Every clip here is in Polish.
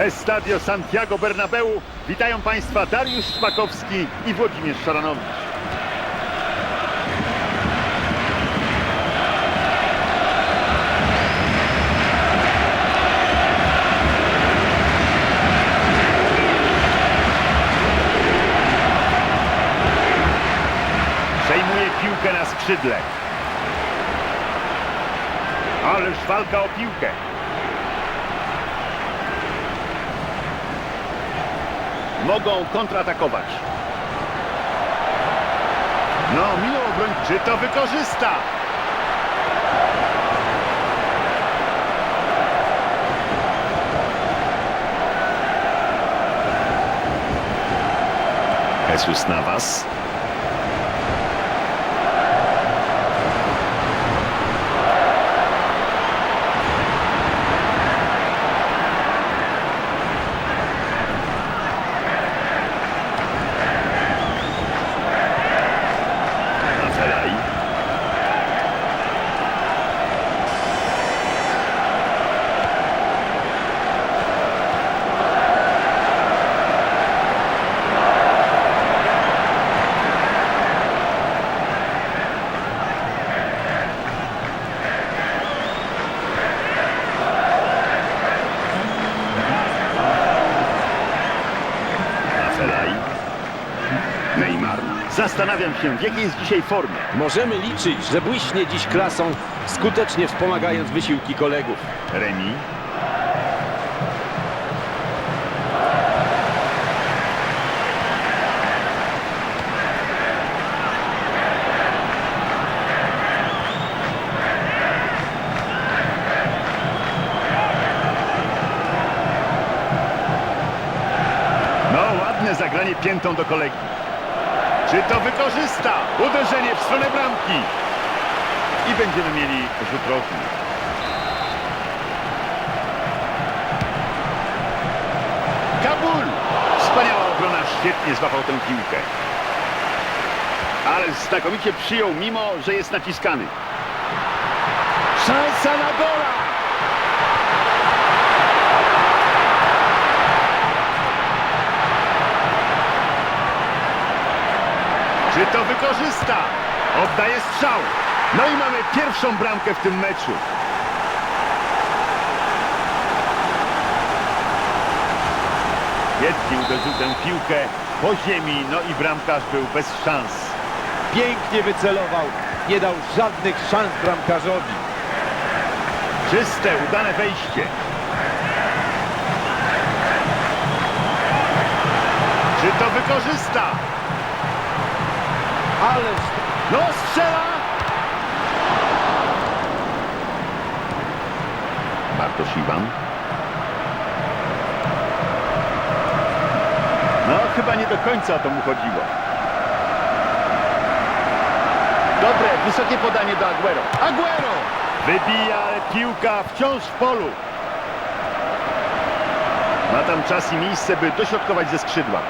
Estadio Santiago Bernabeu. Witają Państwa Dariusz Szpakowski i Włodzimierz Szaranowicz. Przejmuje piłkę na skrzydle. Ależ walka o piłkę. Mogą kontratakować. No, minął to wykorzysta? Jesus Navas. Afelaj. Afelaj. Neymar. Zastanawiam się, w jakiej jest dzisiaj formie. Możemy liczyć, że błyśnie dziś klasą, skutecznie wspomagając wysiłki kolegów. Remi. No, ładne zagranie piętą do kolegi. Czy to wykorzysta? Uderzenie w stronę bramki. I będziemy mieli rzut rożny. Kabul! Wspaniała obrona, świetnie złapał tę piłkę. Ale znakomicie przyjął, mimo że jest naciskany. Szansa na gola! Wykorzysta? Oddaje strzał. No i mamy pierwszą bramkę w tym meczu. Świetnie uderzył tę piłkę po ziemi, no i bramkarz był bez szans. Pięknie wycelował, nie dał żadnych szans bramkarzowi. Czyste, udane wejście. Czy to wykorzysta? Ależ No strzela! Bartosz Iwan. No chyba nie do końca o to mu chodziło. Dobre, wysokie podanie do Aguero. Aguero! Wybija, ale piłka wciąż w polu. Ma tam czas i miejsce, by dośrodkować ze skrzydła.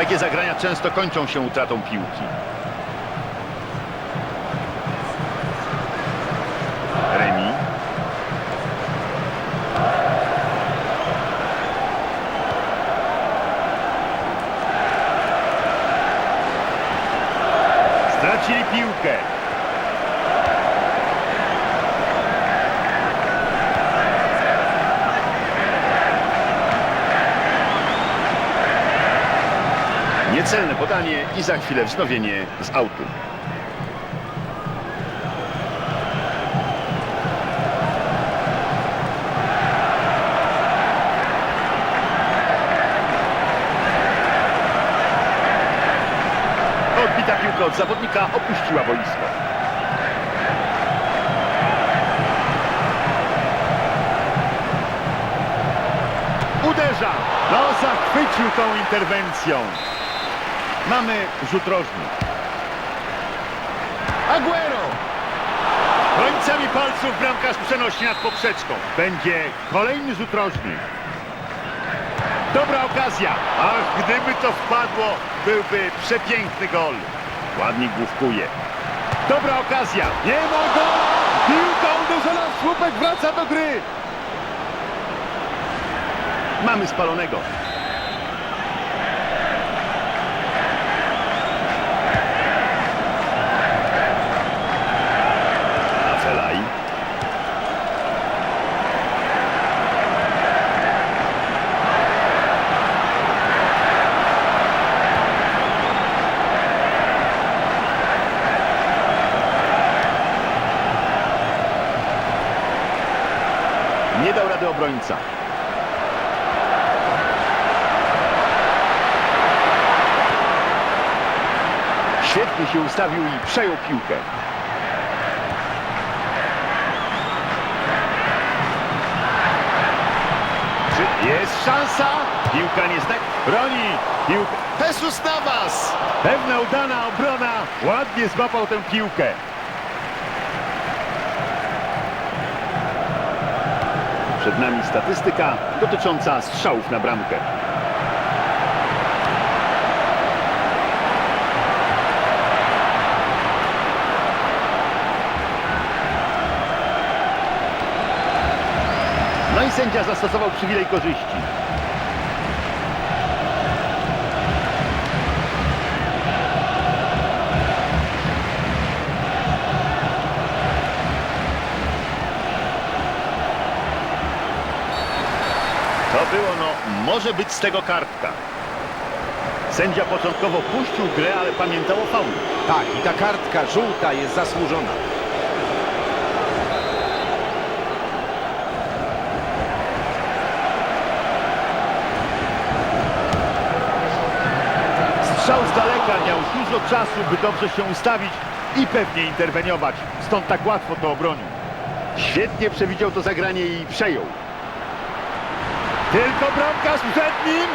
Takie zagrania często kończą się utratą piłki. I za chwilę wznowienie z autu. Odbita piłka od zawodnika opuściła boisko. Uderza! No, zachwycił tą interwencją. Mamy rzut rożny. Aguero! Końcami palców bramkarz przenosi nad poprzeczką. Będzie kolejny rzut rożny. Dobra okazja. Ach, gdyby to wpadło, byłby przepiękny gol. Ładnie główkuje. Dobra okazja. Nie ma gola. Piłka uderzona w słupek wraca do gry. Mamy spalonego. Afelaj. Nie dał rady obrońca. Świetnie się ustawił i przejął piłkę. Jest szansa? Piłka nie znak. Broni. Piłka. Jesus Navas! Pewna udana obrona. Ładnie złapał tę piłkę. Przed nami statystyka dotycząca strzałów na bramkę. No i sędzia zastosował przywilej korzyści. Może być z tego kartka. Sędzia początkowo puścił grę, ale pamiętał o faulu. Tak, i ta kartka żółta jest zasłużona. Strzał z daleka miał dużo czasu, by dobrze się ustawić i pewnie interweniować. Stąd tak łatwo to obronił. Świetnie przewidział to zagranie i przejął. Tylko bramkarz przed nim!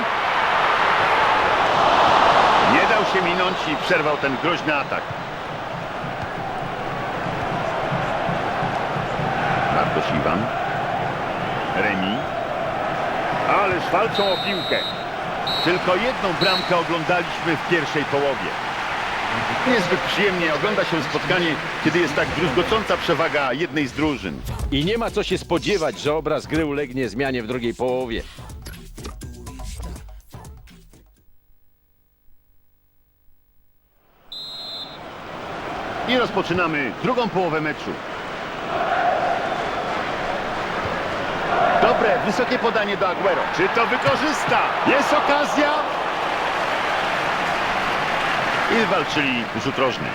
Nie dał się minąć i przerwał ten groźny atak. Bartosz Iwan. Remi. Ależ walczą o piłkę. Tylko jedną bramkę oglądaliśmy w pierwszej połowie. Niezbyt przyjemnie ogląda się spotkanie, kiedy jest tak druzgocąca przewaga jednej z drużyn. I nie ma co się spodziewać, że obraz gry ulegnie zmianie w drugiej połowie. I rozpoczynamy drugą połowę meczu. Dobre, wysokie podanie do Aguero. Czy to wykorzysta? Jest okazja! I walczyli rzut rożny.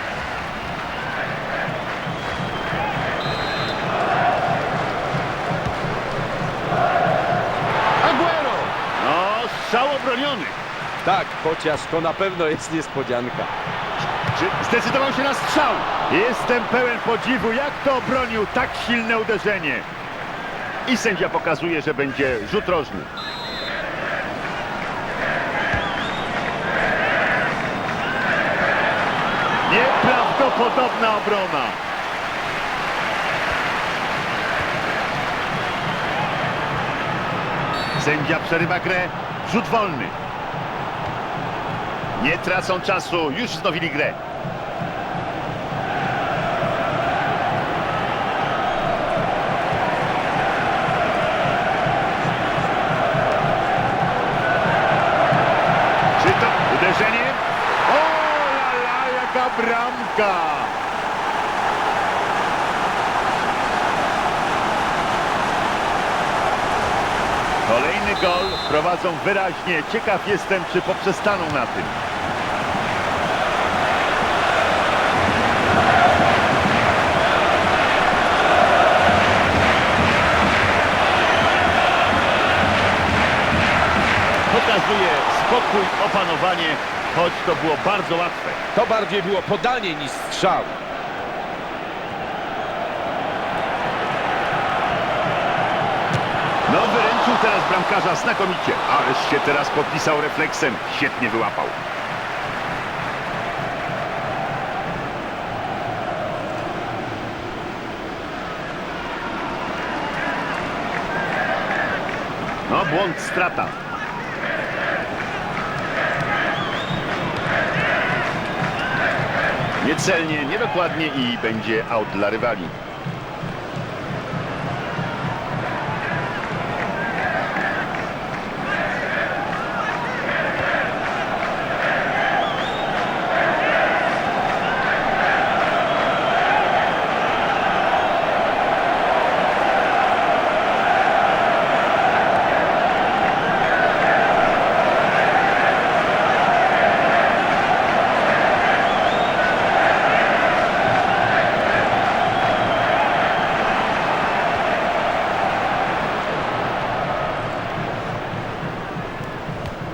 Aguero! No, strzał obroniony. Tak, chociaż to na pewno jest niespodzianka. Zdecydował się na strzał? Jestem pełen podziwu, jak to obronił tak silne uderzenie. I sędzia pokazuje, że będzie rzut rożny. Nieprawdopodobna obrona. Sędzia przerywa grę. Rzut wolny. Nie tracą czasu, już wznowili grę. Bramka! Kolejny gol prowadzą wyraźnie. Ciekaw jestem, czy poprzestaną na tym. Pokazuje spokój, opanowanie, choć to było bardzo łatwe. To bardziej było podanie niż strzał. No wyręczył teraz bramkarza znakomicie, ależ się teraz podpisał refleksem. Świetnie wyłapał. No błąd, strata. Niecelnie, niedokładnie i będzie out dla rywali.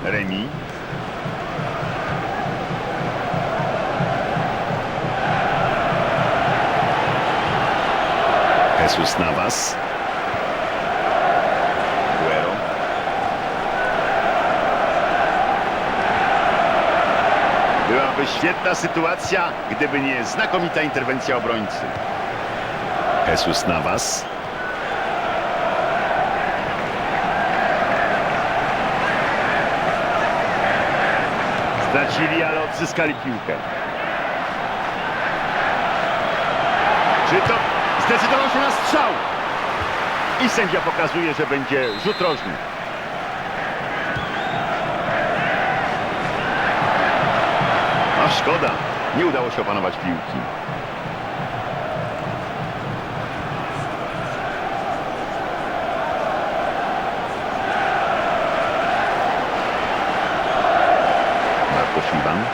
Remi. Jesus Navas. Guero. Byłaby świetna sytuacja, gdyby nie znakomita interwencja obrońcy. Jesus Navas. Stracili, ale odzyskali piłkę. Czy to zdecydował się na strzał? I sędzia pokazuje, że będzie rzut rożny. A szkoda, nie udało się opanować piłki. Marko Iwan.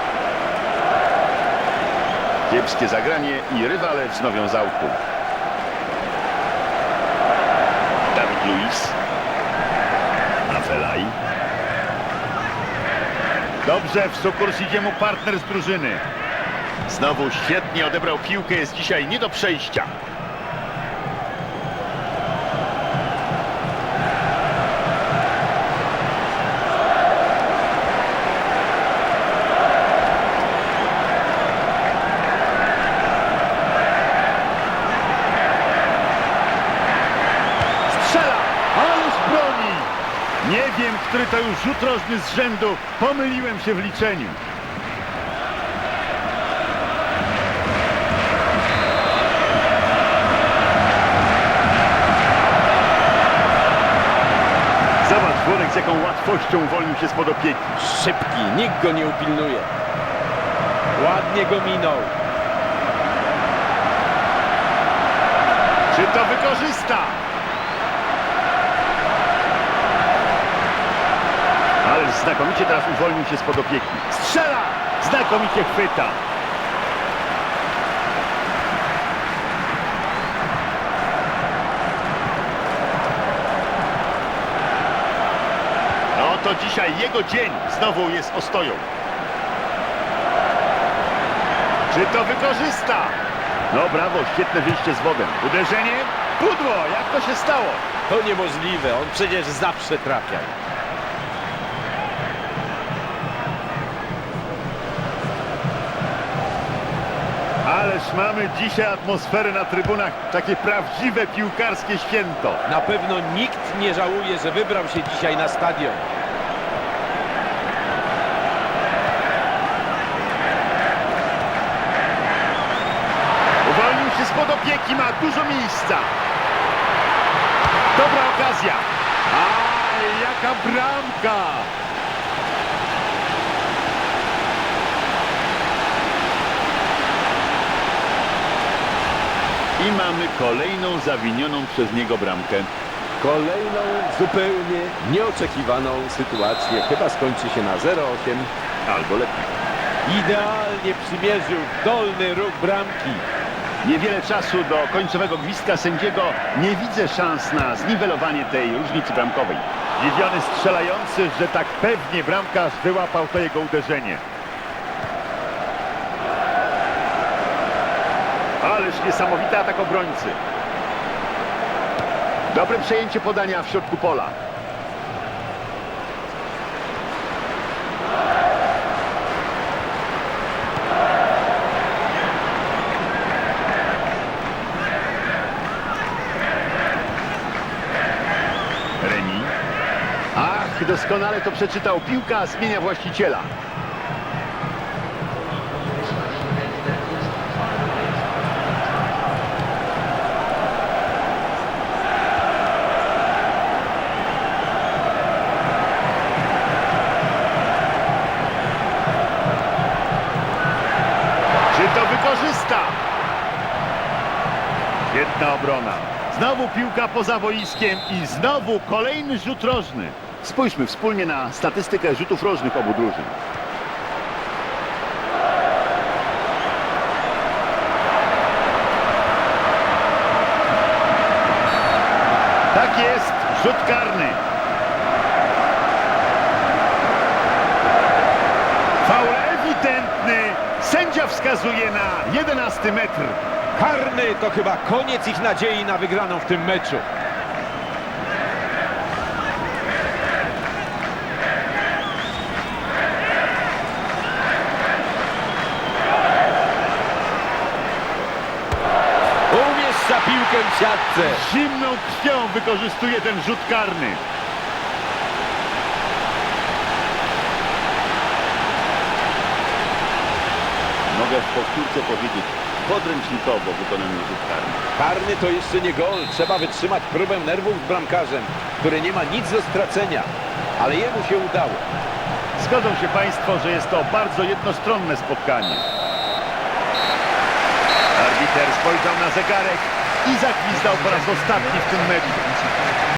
Kiepskie zagranie i rywale wznowią z. Luiz. Afelaj. Dobrze, w sukurs idzie mu partner z drużyny. Znowu świetnie odebrał piłkę, jest dzisiaj nie do przejścia. Nie wiem, który to już rzut rożny z rzędu. Pomyliłem się w liczeniu. Zobacz, Włodek z jaką łatwością uwolnił się spod opieki. Szybki, nikt go nie upilnuje. Ładnie go minął. Czy to wykorzysta? Ale znakomicie teraz uwolnił się spod opieki. Strzela! Znakomicie chwyta. No to dzisiaj jego dzień znowu jest ostoją. Czy to wykorzysta? No brawo, świetne wyjście z wodem. Uderzenie? Pudło, jak to się stało? To niemożliwe, on przecież zawsze trafia. Mamy dzisiaj atmosferę na trybunach, takie prawdziwe piłkarskie święto. Na pewno nikt nie żałuje, że wybrał się dzisiaj na stadion. Uwolnił się spod opieki, ma dużo miejsca. Dobra okazja. A jaka bramka! I mamy kolejną zawinioną przez niego bramkę. Kolejną zupełnie nieoczekiwaną sytuację. Chyba skończy się na 0-8. Albo lepiej. Idealnie przymierzył dolny róg bramki. Niewiele czasu do końcowego gwizdka sędziego. Nie widzę szans na zniwelowanie tej różnicy bramkowej. Zdziwiony strzelający, że tak pewnie bramkarz wyłapał to jego uderzenie. Ależ niesamowity atak obrońcy. Dobre przejęcie podania w środku pola. Remi. Ach, doskonale to przeczytał. Piłka zmienia właściciela. Obrona. Znowu piłka poza boiskiem i znowu kolejny rzut rożny. Spójrzmy wspólnie na statystykę rzutów rożnych obu drużyn. Tak jest, rzut karny. Faul ewidentny. Sędzia wskazuje na 11 metr. Karny to chyba koniec ich nadziei na wygraną w tym meczu. Umieszcza piłkę w siatce. Zimną krwią wykorzystuje ten rzut karny. Mogę w powtórce powiedzieć podręcznikowo wykonany rzut karny. Karny to jeszcze nie gol. Trzeba wytrzymać próbę nerwów z bramkarzem, który nie ma nic do stracenia. Ale jemu się udało. Zgodzą się Państwo, że jest to bardzo jednostronne spotkanie. Arbiter spojrzał na zegarek i zagwizdał po raz ostatni w tym meczu.